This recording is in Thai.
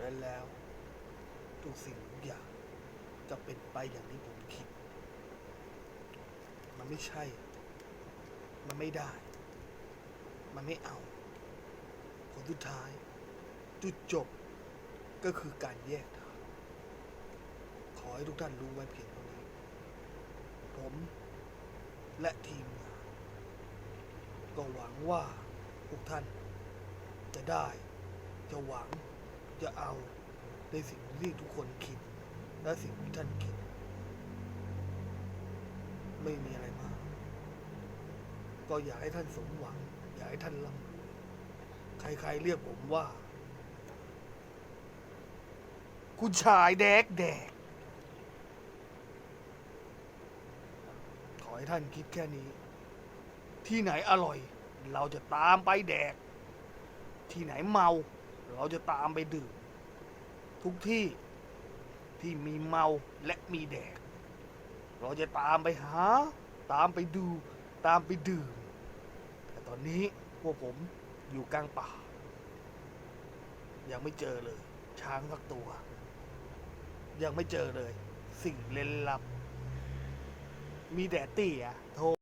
และแล้ว ทุกสิ่งทุกอย่างจะเป็นไปอย่างที่ผมคิด มันไม่ใช่ มันไม่ได้ มันไม่เอา ผลสุดท้าย จุดจบก็คือการแยกทาง ขอให้ทุกท่านรู้ไว้เพียงเท่านี้ ผมและทีมงาน ก็หวังว่าทุกท่านจะได้จะหวัง จะเอาในสิ่งที่ทุกคนคิด และสิ่งที่ท่านคิด ไม่มีอะไรมาก ก็อยากให้ท่านสมหวัง อยากให้ท่านร่ำใครๆเรียกผมว่า คุณชายแดกแดกขอให้ท่านคิดแค่นี้ ที่ไหนอร่อย เราจะตามไปแดก ที่ไหนเมา เราจะตามไปดื่ม ทุกที่ที่มีเมาและมีแดกเราจะตามไปหา ตามไปดู ตามไปดื่ม แต่ตอนนี้พวกผมอยู่กลางป่า ยังไม่เจอเลย ช้างสักตัว ยังไม่เจอเลย สิ่งเล่นลับ มีแดดตี้อะโทร